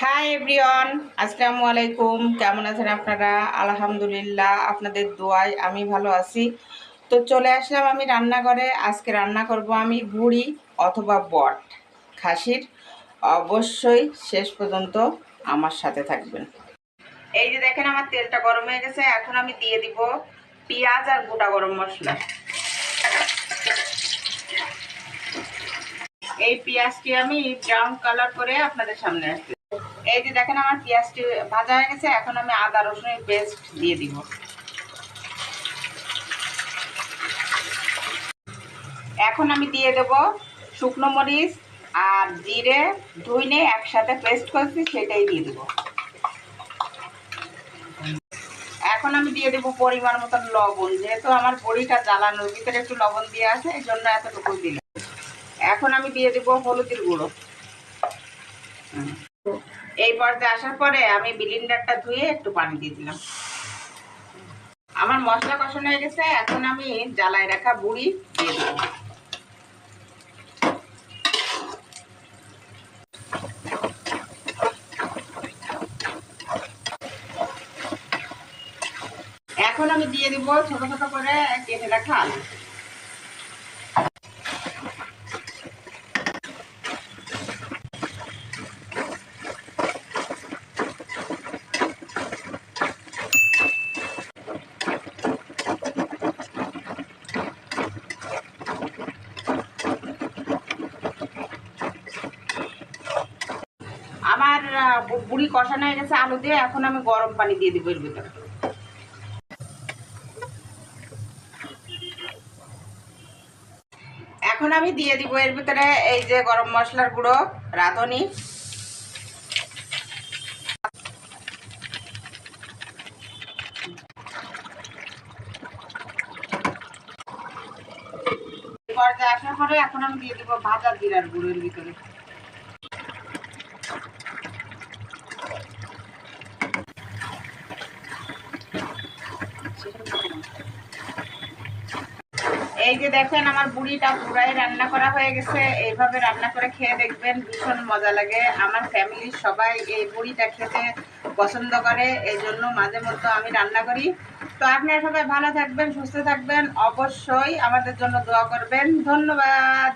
Hi everyone আসসালামু আলাইকুম কেমন আছেন আপনারা? আলহামদুলিল্লাহ, আপনাদের দোয়ায় আমি ভালো আছি। তো চলে আসলাম আমি রান্নাঘরে। আজকে রান্না করব আমি বুড়ি অথবা বট। খাসির অবশ্যই শেষ পর্যন্ত আমার সাথে থাকবেন। এই যে দেখেন, আমার তেলটা গরম হয়ে গেছে। এখন আমি দিয়ে দিব পেঁয়াজ আর গোটা গরম মশলা। এই পেঁয়াজটি আমি ব্রাউন কালার করে আপনাদের সামনে আসছি এই যে দেখেন আমার পেঁয়াজটি ভাজা হয়ে গেছে, এখন আমি আদা রসুনের পেস্ট দিয়ে দিব। এখন আমি দিয়ে দেব শুকনো মরিচ আর জিরে, ধুইনে একসাথে পেস্ট করছি, সেটাই দিয়ে দেব। এখন আমি দিয়ে দেবো পরিমাণ মতন লবণ, যেহেতু আমার বড়িটা জ্বালানোর ভিতরে একটু লবণ দিয়ে আছে, এই জন্য এতটুকু দিলাম। এখন আমি দিয়ে দেবো হলুদের গুঁড়ো। হুম। এই পর্যায়ে আসার পরে আমি বিলিন্ডারটা ধুয়ে একটু পানি দিয়ে দিলাম। আমার মশলা কষানো হয়ে গেছে, এখন আমি জ্বালায় রাখা বুড়ি দিয়ে দেবো। এখন আমি দিয়ে দিব ছোট ছোট করে কেটে রাখা আলু। বুড়ি কষানো হয়ে গেছে, আলু দিয়ে এখন আমি গরম পানি দিয়ে দিব এর ভিতরে। এখন আমি দিয়ে দিব এর ভিতরে এই যে গরম মশলার গুঁড়ো, রাঁধুনি। পর্যায়ে আসার পরে এখন আমি দিয়ে দিব ভাজা জিরার গুঁড়ো এর ভিতরে। এই যে দেখেন আমার বুড়িটা পুরাই রান্না করা হয়ে গেছে। এইভাবে রান্না করে খেয়ে দেখবেন, ভীষণ মজা লাগে। আমার ফ্যামিলির সবাই এই বুড়িটা খেতে পছন্দ করে এই জন্য মাঝে মধ্যে আমি রান্না করি। তো আপনারা সবাই ভালো থাকবেন, সুস্থ থাকবেন। অবশ্যই আমাদের জন্য দোয়া করবেন। ধন্যবাদ!